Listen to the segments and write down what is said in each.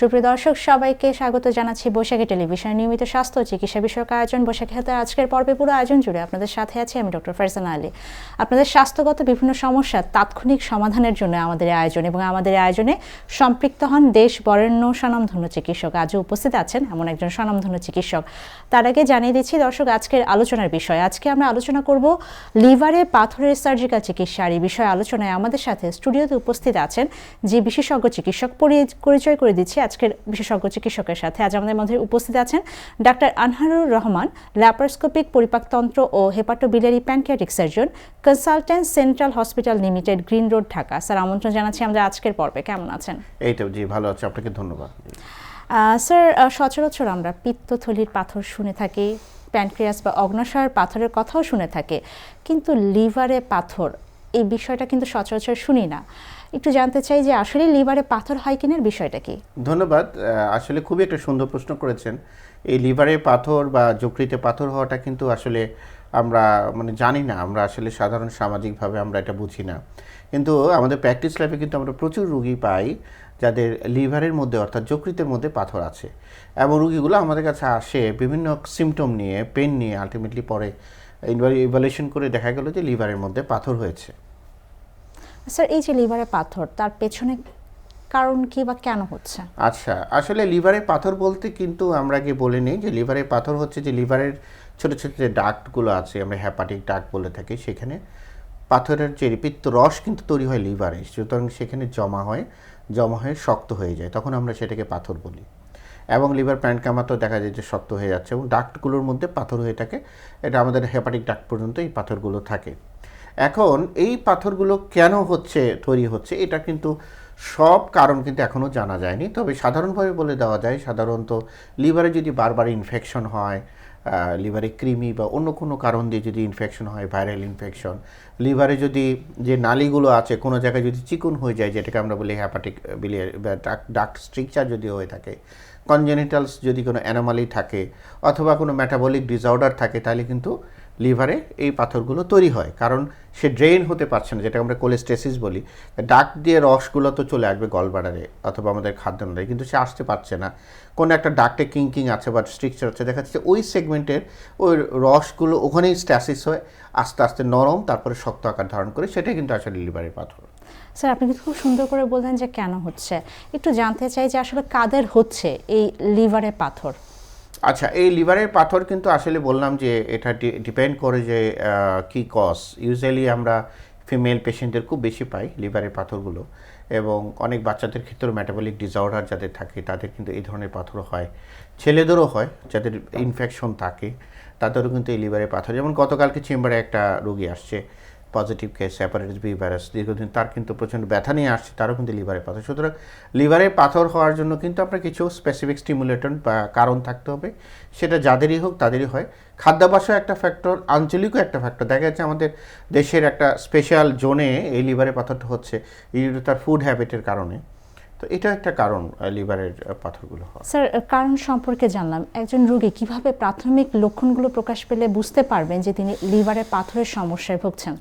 সুপ্রিয় দর্শক, সবাইকে স্বাগত জানাচ্ছি বৈশাখী টেলিভিশন নিয়মিত স্বাস্থ্য চিকিৎসা বিষয়ক আয়োজন বৈশাখী হাতে। আজকের পর্বে পুরো আয়োজন জুড়ে আপনাদের সাথে আছি আমি ডক্টর ফারজানা আলী। আপনাদের স্বাস্থ্যগত বিভিন্ন সমস্যার তাৎক্ষণিক সমাধানের জন্য আমাদের আয়োজন এবং আমাদের আয়োজনে সম্পৃক্ত হন দেশ বরেণ্য স্বনামধন্য চিকিৎসক। আজও উপস্থিত আছেন এমন একজন স্বনামধন্য চিকিৎসক। তার আগে জানিয়ে দিচ্ছি, দর্শক, আজকের আলোচনার বিষয়। আজকে আমরা আলোচনা করব লিভারে পাথরের সার্জিক্যাল চিকিৎসা আর এই বিষয়ে আলোচনায় আমাদের সাথে স্টুডিওতে উপস্থিত আছেন যে বিশেষজ্ঞ চিকিৎসক, পরি- পরিচয় করে দিচ্ছি। আজকের বিশেষজ্ঞ চিকিৎসকের সাথে আজ আমাদের মধ্যে উপস্থিত আছেন ডাক্তার আনহারুর রহমান ল্যাপারোস্কোপিক পরিপাকতন্ত্র ও hepatobiliary pancreatic surgeon consultant central hospital limited green road Dhaka. Sir আমন্ত্রণ জানাচ্ছি আমরা আজকের পর্বে। কেমন আছেন? এই তো জি ভালো আছে। আপনাকে ধন্যবাদ। স্যার সচরাচর আমরা পিত্তথলির পাথর শুনে থাকি প্যানক্রিয়াস বা অগ্নাশয়ের পাথরের কথাও শুনে থাকি কিন্তু লিভারে পাথর এই বিষয়টা কিন্তু সচরাচর শুনি না। একটু জানতে চাই যে আসলে লিভারে পাথর হয় কিনার বিষয়টা কি? ধন্যবাদ। আসলে খুবই একটা সুন্দর প্রশ্ন করেছেন। এই লিভারে পাথর বা যকৃতে পাথর হওয়াটা কিন্তু আসলে আমরা মানে জানি না। আমরা আসলে সাধারণ সামাজিকভাবে আমরা এটা বুঝি না। কিন্তু আমাদের প্র্যাকটিস ল্যাবে কিন্তু আমরা প্রচুর রুগী পাই যাদের লিভারের মধ্যে অর্থাৎ যকৃতের মধ্যে পাথর আছে। এবং রুগীগুলো আমাদের কাছে আসে বিভিন্ন সিমটম নিয়ে পেন নিয়ে আলটিমেটলি পরে। ইভালুয়েশন করে দেখা গেল যে লিভারের মধ্যে পাথর হয়েছে। স্যার এই যে লিভারে পাথর তার পেছনে কারণ কি বা কেন হচ্ছে? আচ্ছা আসলে লিভারে পাথর বলতে কিন্তু আমরা কি বলে নিই যে লিভারে পাথর হচ্ছে যে লিভারের ছোট ছোট যে ডাক্টগুলো আছে আমরা হ্যাপাটিক ডাক্ট বলে থাকি সেখানে পাথরের যে পিত্ত রস কিন্তু তৈরি হয় লিভারে সুতরাং সেখানে জমা হয় জমা হয়ে শক্ত হয়ে যায় তখন আমরা সেটাকে পাথর বলি। এবং লিভার প্যান্ট কামাতেও দেখা যায় যে শক্ত হয়ে যাচ্ছে এবং ডাক্টগুলোর মধ্যে পাথর হয়ে থাকে। এটা আমাদের হেপাটিক ডাক্ট পর্যন্ত এই পাথরগুলো থাকে। এখন এই পাথরগুলো কেন হচ্ছে, তৈরি হচ্ছে, এটা কিন্তু সব কারণ কিন্তু এখনও জানা যায়নি। তবে সাধারণভাবে বলে দেওয়া যায়, সাধারণত লিভারে যদি বারবার ইনফেকশন হয় লিভারে কৃমি বা অন্য কোনো কারণ দিয়ে যদি ইনফেকশন হয় ভাইরাল ইনফেকশন লিভারে যদি যে নালিগুলো আছে, কোনো জায়গায় যদি চিকুন হয়ে যায়, যেটাকে আমরা বলি হ্যাপাটিক ডাক্ট স্ট্রিকচার যদি হয়ে থাকে কনজেনিটালস যদি কোনো অ্যানোমালি থাকে, অথবা কোনো মেটাবলিক ডিসঅর্ডার থাকে, তাহলে কিন্তু লিভারে এই পাথরগুলো তৈরি হয়। কারণ সে ড্রেন হতে পারছে না যেটা আমরা কোলেস্টেসিস বলি। ডাক দিয়ে রসগুলো তো চলে আসবে গলবাডারে অথবা আমাদের খাদ্যনালে কিন্তু সে আসতে পারছে না। কোনো একটা ডাকটে কিং কিং আছে বা স্ট্রিকচার আছে, দেখা যাচ্ছে ওই সেগমেন্টের ওই রসগুলো ওখানেই স্ট্যাসিস হয় আস্তে আস্তে নরম, তারপরে শক্ত আকার ধারণ করে সেটাই কিন্তু আসলে লিভারের পাথর। স্যার, আপনি কিন্তু খুব সুন্দর করে বললেন যে কেন হচ্ছে। একটু জানতে চাই যে আসলে কাদের হচ্ছে এই লিভারে পাথর? আচ্ছা এই লিভারের পাথর কিন্তু আসলে বললাম যে এটা ডিপেন্ড করে যে কি কজ। ইউজুয়ালি আমরা ফিমেল পেশেন্টদের খুব বেশি পাই লিভারের পাথরগুলো এবং অনেক বাচ্চাদের ক্ষেত্রেও মেটাবলিক ডিসঅর্ডার যাদের থাকে, তাদের কিন্তু এই ধরনের পাথর হয়। ছেলেদেরও হয়, যাদের ইনফেকশন থাকে, তাদেরও কিন্তু এই লিভারের পাথর। যেমন গতকালকে চেম্বারে একটা রোগী আসছে positive case hepatitis B virus দীর্ঘদিন তার কিন্তু প্রচণ্ড ব্যথা নিয়ে আসছে, তারও কিন্তু লিভারে পাথর। সুতরাং লিভারে পাথর হওয়ার জন্য কিন্তু আপনার কিছু স্পেসিফিক স্টিমুলেটন বা কারণ থাকতে হবে। সেটা যাদেরই হোক, তাদেরই হয়। খাদ্যাভ্যাসও একটা ফ্যাক্টর আঞ্চলিকও একটা ফ্যাক্টর দেখা যাচ্ছে আমাদের দেশের একটা স্পেশাল জোনে এই লিভারে পাথরটা হচ্ছে তার ফুড হ্যাবিটের কারণে। তো এটা একটা কারণ লিভারের পাথরগুলো হয় স্যার কারণ সম্পর্কে জানলাম, একজন রোগী কীভাবে প্রাথমিক লক্ষণগুলো প্রকাশ পেলে বুঝতে পারবেন যে তিনি লিভারে পাথরের সমস্যায় ভুগছেন?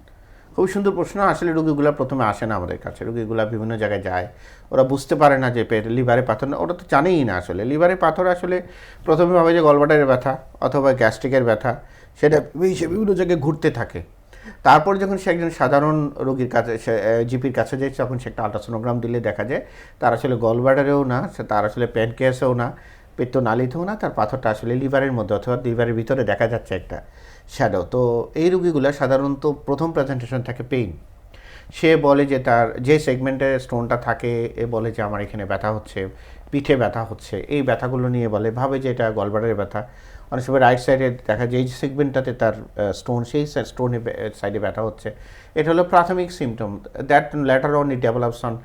খুব সুন্দর প্রশ্ন। আসলে রোগীগুলো প্রথমে আসে না আমাদের কাছে। রোগীগুলো বিভিন্ন জায়গায় যায়। ওরা বুঝতে পারে না যে পেট, লিভারে পাথর না, ওরা তো জানেই না আসলে। লিভারে পাথর আসলে প্রথমে ভাবে যে গলবাটারের ব্যথা অথবা গ্যাস্ট্রিকের ব্যথা, সেটা সে বিভিন্ন জায়গায় ঘুরতে থাকে। তারপর যখন সে একজন সাধারণ রোগীর কাছে জিপির কাছে যায়, তখন সে একটা আলট্রাসোনোগ্রাম দিলে দেখা যায়, তার আসলে গলবাডারেও না তার আসলে প্যানকেসেও না পেত্ত নালিতেও না, তার পাথরটা আসলে লিভারের মধ্যে অথবা লিভারের ভিতরে দেখা যাচ্ছে একটা। শ্যাডো তো এই রুগীগুলো সাধারণত প্রথম প্রেজেন্টেশন থাকে পেইন সে বলে যে তার, যে সেগমেন্টে স্টোনটা থাকে, এ বলে যে আমার এখানে ব্যথা হচ্ছে, পিঠে ব্যথা হচ্ছে, এই ব্যথাগুলো নিয়ে বলে, ভাবে যে এটা গলবারের ব্যথা। অনেক সময় রাইট সাইডে দেখা যায় যে সেগমেন্টটাতে তার স্টোন সেই স্টোনের সাইডে ব্যথা হচ্ছে। এটা হলো প্রাথমিক symptom that later on it develops on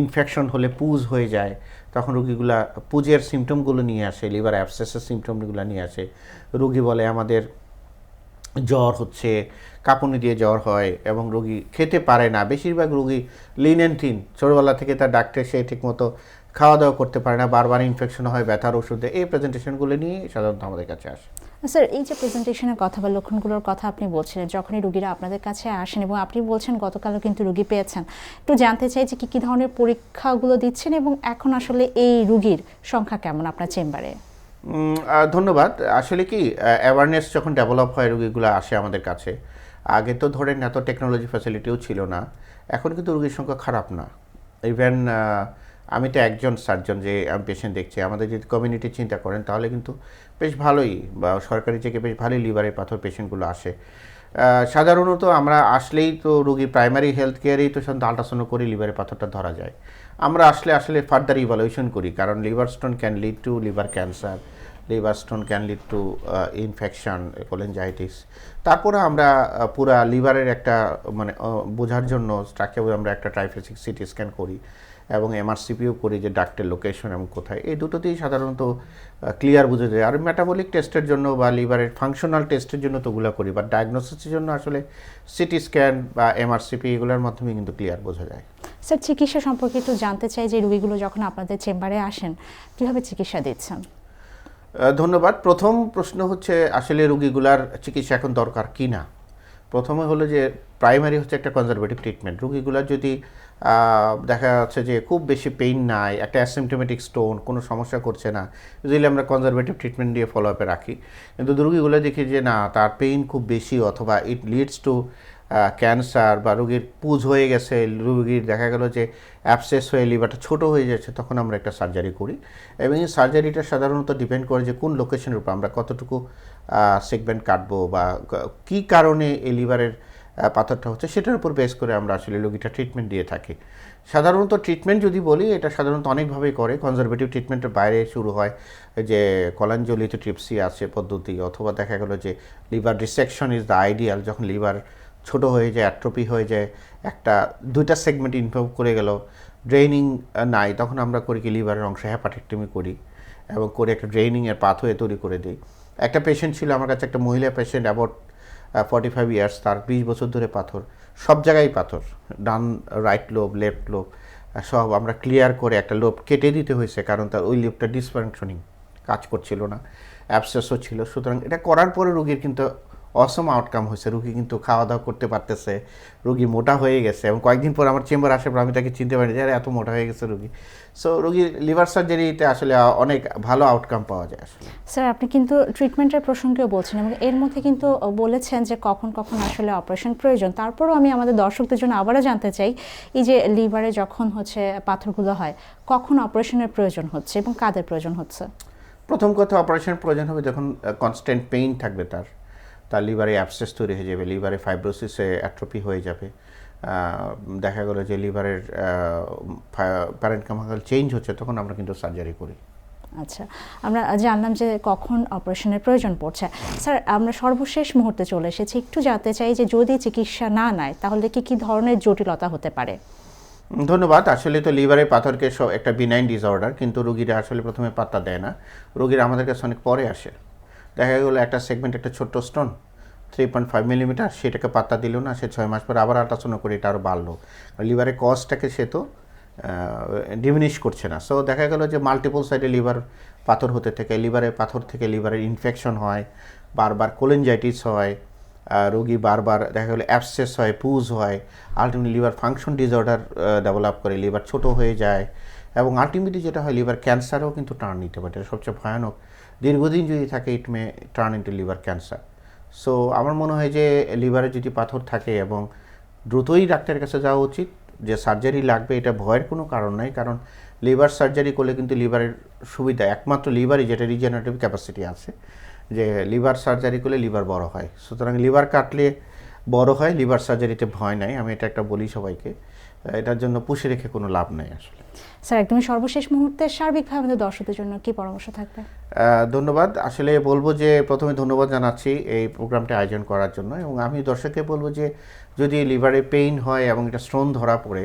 infection হলে পুজ হয়ে যায়। তখন রুগীগুলা, পুজের সিমটমগুলো নিয়ে আসে লিভার অ্যাবসেসের সিমটমগুলো নিয়ে আসে। রুগী বলে, আমাদের জ্বর হচ্ছে, কাঁপুনি দিয়ে জ্বর হয় এবং রোগী খেতে পারে না। বেশিরভাগ রোগী লিন থিন ছোটোবেলা থেকে তার ডাক্তার সে ঠিকমতো খাওয়া দাওয়া করতে পারে না, বারবার ইনফেকশন হয়, ব্যথার ওষুধে এই প্রেজেন্টেশনগুলো নিয়ে সাধারণত আমাদের কাছে আসে। স্যার এই যে প্রেজেন্টেশনের কথা বা লক্ষণগুলোর কথা আপনি বলছিলেন, যখনই রুগীরা আপনাদের কাছে আসেন এবং আপনি বলছেন গতকালও কিন্তু রুগী পেয়েছেন, একটু জানতে চাই যে কী কী ধরনের পরীক্ষাগুলো দিচ্ছেন এবং এখন আসলে এই রুগীর সংখ্যা কেমন আপনার চেম্বারে? ধন্যবাদ। আসলে কি অ্যাওয়ারনেস যখন ডেভেলপ হয়, রোগীগুলো আসে আমাদের কাছে, আগে তো ধরেন এত টেকনোলজি ফ্যাসিলিটিও ছিল না, এখন কিন্তু রোগীর সংখ্যা খারাপ না। ইভেন আমি তো একজন সার্জন যে, আমি পেশেন্ট দেখছি, আমাদের যদি কমিউনিটি চিন্তা করেন, তাহলে কিন্তু বেশ ভালোই, বা সরকারি থেকে বেশ ভালোই লিভারের পাথর পেশেন্টগুলো আসে। সাধারণত আমরা আসলেই তো রোগীর প্রাইমারি হেলথ কেয়ারেই তো সাধারণত আল্ট্রাসাউন্ড করে লিভারের পাথরটা ধরা যায়। আমরা আসলে আসলে ফার্দার ইভালুয়েশন করি, কারণ liver stone can lead to liver cancer liver stone can lead to infection cholangitis তারপরে আমরা পুরা লিভারের একটা মানে বোঝার জন্য স্ট্রাকচার আমরা একটা ট্রাইফেসিক সিটি স্ক্যান করি। এবং এমআরসিপিও করি যে ডাক্টের লোকেশন এবং কোথায়। এই দুটোতেই সাধারণত ক্লিয়ার বুঝে যায়। আর মেটাবলিক টেস্টের জন্য বা লিভারের ফাংশনাল টেস্টের জন্য তো ওগুলো করি বা ডায়াগনোসিসের জন্য আসলে সিটি স্ক্যান বা এমআরসিপি এগুলোর মাধ্যমে কিন্তু ক্লিয়ার বোঝা যায়। স্যার চিকিৎসা সম্পর্কে একটু জানতে চাই যে রুগীগুলো যখন আপনাদের চেম্বারে আসেন কীভাবে চিকিৎসা দিচ্ছেন? ধন্যবাদ। প্রথম প্রশ্ন হচ্ছে আসলে রুগীগুলার চিকিৎসা এখন দরকার কি না প্রথমে হলো যে প্রাইমারি হচ্ছে একটা কনজারভেটিভ ট্রিটমেন্ট রুগীগুলার যদি দেখা যাচ্ছে যে খুব বেশি পেইন নাই, একটা অ্যাসিমটোমেটিক স্টোন কোনো সমস্যা করছে না ইউজুয়ালি আমরা কনজারভেটিভ ট্রিটমেন্ট দিয়ে ফলো আপে রাখি। কিন্তু রুগীগুলো দেখি যে না, তার পেইন খুব বেশি অথবা ইট লিডস টু ক্যান্সার বা রোগীর পুজ হয়ে গেছে, রোগীর দেখা গেল যে অ্যাবসেস হয়ে লিভারটা ছোটো হয়ে যাচ্ছে, তখন আমরা একটা সার্জারি করি। এবং এই সার্জারিটা সাধারণত ডিপেন্ড করে যে কোন লোকেশনের উপর আমরা কতটুকু সেগমেন্ট কাটবো বা কী কারণে এই লিভারের পাথরটা হচ্ছে, সেটার উপর বেস করে আমরা আসলে রোগীটা ট্রিটমেন্ট দিয়ে থাকি। সাধারণত ট্রিটমেন্ট যদি বলি, এটা সাধারণত অনেকভাবেই করে। কনজারভেটিভ ট্রিটমেন্টের বাইরে শুরু হয় যে কলাঞ্জলিত ট্রিপসি আছে পদ্ধতি, অথবা দেখা গেলো যে liver dissection is the ideal যখন লিভার ছোট হয়ে যায় অ্যাট্রোপি হয়ে যায়, একটা, দুইটা সেগমেন্ট ইনভলভ করে গেল ড্রেনিং নাই, তখন আমরা করি কি লিভারের অংশ হ্যাপাটেক্টমি করি এবং করে একটা ড্রেনিংয়ের পাথওয়ে তৈরি করে দিই। একটা পেশেন্ট ছিল, আমার কাছে একটা মহিলা patient about forty five years তার বিশ বছর ধরে পাথর, সব জায়গায় পাথর। ডান রাইট লোভ লেফট লোভ সব আমরা ক্লিয়ার করে একটা লোভ কেটে দিতে হয়েছে, কারণ তার ওই লোভটা ডিসফাংশনিং কাজ করছিল না অ্যাবসেসও ছিল। সুতরাং এটা করার পরে রুগীর কিন্তু অসম আউটকাম হয়েছে। রুগী কিন্তু খাওয়া দাওয়া করতে পারতেছে। রুগী মোটা হয়ে গেছে এবং কয়েকদিন পর আমার চেম্বার আসে আমি তাকে চিনতে পারি যে আরে এত মোটা হয়ে গেছে রুগী। সো রুগীর লিভার সার্জারিতে আসলে অনেক ভালো আউটকাম পাওয়া যায় স্যার আপনি কিন্তু ট্রিটমেন্টের প্রসঙ্গেও বলছেন এবং এর মধ্যে কিন্তু বলেছেন যে কখন কখন আসলে অপারেশন প্রয়োজন। তারপরও আমি আমাদের দর্শকদের জন্য আবারও জানতে চাই এই যে লিভারে যখন হচ্ছে পাথরগুলো হয় কখন অপারেশনের প্রয়োজন হচ্ছে এবং কাদের প্রয়োজন হচ্ছে? প্রথম কথা অপারেশন প্রয়োজন হবে যখন কনস্ট্যান্ট পেইন থাকবে তার। তার লিভারে অ্যাবসেস তৈরি হয়ে যাবে লিভারে ফাইব্রোসিসে অ্যাট্রোপি হয়ে যাবে। দেখা গেলো যে লিভারের প্যারেন্ট কেমিক্যাল চেঞ্জ হচ্ছে তখন আমরা কিন্তু সার্জারি করি। আচ্ছা আমরা জানলাম যে কখন অপারেশনের প্রয়োজন পড়ছে। স্যার আমরা সর্বশেষ মুহূর্তে চলে এসেছি। একটু জানতে চাই যে যদি চিকিৎসা না নেয় তাহলে কি কি ধরনের জটিলতা হতে পারে? ধন্যবাদ। আসলে তো লিভারের পাথরকে সব একটা বিনাইন ডিসঅর্ডার কিন্তু রুগীরা আসলে প্রথমে পাত্তা দেয় না। রুগীরা আমাদের কাছে অনেক পরে আসে। দেখা গেলো একটা সেগমেন্ট একটা ছোট্ট stone three point five millimetre সেটাকে পাত্তা দিল না, সে ছয় মাস পর আবার আল্ট্রাসাউন্ড করে এটা আরও বাড়লো। লিভারের কজটাকে সে তো ডিমিনিশ করছে না। সো দেখা গেলো যে মাল্টিপল সাইডে লিভার পাথর হতে থাকে লিভারের পাথর থেকে লিভারের ইনফেকশন হয়, বারবার কোলেনজাইটিস হয় রোগী বারবার, দেখা গেলো অ্যাবসেস হয় পুজ হয় ultimately liver function disorder develop করে লিভার ছোট হয়ে যায়, এবং আলটিমেটলি যেটা হয় লিভার ক্যান্সারও কিন্তু টার্ন নিতে পারে সবচেয়ে ভয়ানক। দীর্ঘদিন যদি থাকে it may turn into liver cancer so আমার মনে হয় যে লিভারে যদি পাথর থাকে এবং দ্রুতই ডাক্তারের কাছে যাওয়া উচিত, যে সার্জারি লাগবে, এটা ভয়ের কোনো কারণ নাই, কারণ লিভার সার্জারি করলে কিন্তু লিভারের সুবিধা, একমাত্র লিভারই যেটা রিজেনারেটিভ ক্যাপাসিটি আছে, যে লিভার সার্জারি করলে লিভার বড় হয়। সুতরাং লিভার কাটলে বড় হয় লিভার সার্জারিতে ভয় নাই আমি এটা একটা বলি সবাইকে। এটার জন্য পুষে রেখে কোনো লাভ নাই আসলে। স্যার একদমই সর্বশেষ মুহূর্তে সার্বিকভাবে আমাদের দর্শকদের জন্য কি পরামর্শ থাকবে? ধন্যবাদ। আসলে বলব যে প্রথমে ধন্যবাদ জানাচ্ছি এই প্রোগ্রামটা আয়োজন করার জন্য এবং আমি দর্শককে বলব যে যদি লিভারে পেইন হয় এবং এটা স্টোন ধরা পড়ে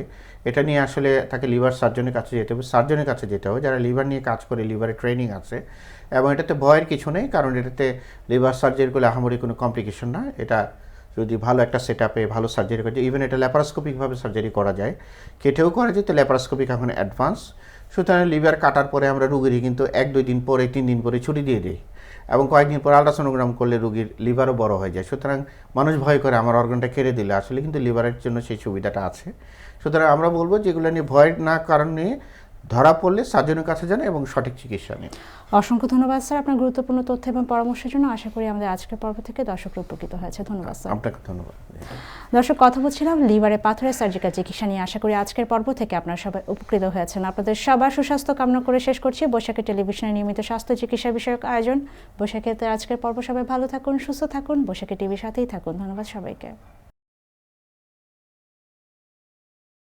এটা নিয়ে আসলে তাকে লিভার সার্জনের কাছে যেতে হবে সার্জনের কাছে যেতে হবে। যারা লিভার নিয়ে কাজ করে লিভারে ট্রেনিং আছে এবং এটাতে ভয়ের কিছু নেই কারণ এটাতে লিভার সার্জারি করলে আহামরি কোনো কমপ্লিকেশন না এটা যদি ভালো একটা সেট আপে ভালো সার্জারি করা যায় ইভেন এটা ল্যাপারোস্কোপিকভাবে সার্জারি করা যায়, কেটেও করা যায় তো ল্যাপারোস্কোপিক এখন অ্যাডভান্স সুতরাং লিভার কাটার পরে আমরা রুগীরই কিন্তু এক, দুই দিন পরে, তিন দিন পরে ছুটি দিয়ে দিই এবং কয়েকদিন পর আলট্রাসোনোগ্রাম করলে রুগীর লিভারও বড় হয়ে যায়। সুতরাং মানুষ ভয় করে, আমার অর্গানটা কেড়ে দিলে। আসলে কিন্তু লিভারের জন্য সেই সুবিধাটা আছে। সুতরাং আমরা বলব যেগুলো নিয়ে ভয় না কারণে ধরা পড়লে সার্জনের কাছে যান এবং সঠিক চিকিৎসা নিন। অসংখ্য ধন্যবাদ স্যার আপনার গুরুত্বপূর্ণ তথ্য এবং পরামর্শের জন্য। আশা করি আমাদের আজকের পর্ব থেকে দর্শকরা উপকৃত হয়েছে। ধন্যবাদ স্যার। আপনাকে ধন্যবাদ। দর্শক কথা বলছিলাম লিভারে পাথরের সার্জিক্যাল চিকিৎসা নিয়ে। আশা করি আজকের পর্ব থেকে আপনারা সবাই উপকৃত হয়েছেন। আপনাদের সবার সুস্বাস্থ্য কামনা করে শেষ করছি। বৈশাখী টেলিভিশনের নিয়মিত স্বাস্থ্য চিকিৎসা বিষয়ক আয়োজন। বৈশাখীতে আজকের পর্ব সবাই ভালো থাকুন সুস্থ থাকুন। বৈশাখী টিভির সাথেই থাকুন। ধন্যবাদ সবাইকে।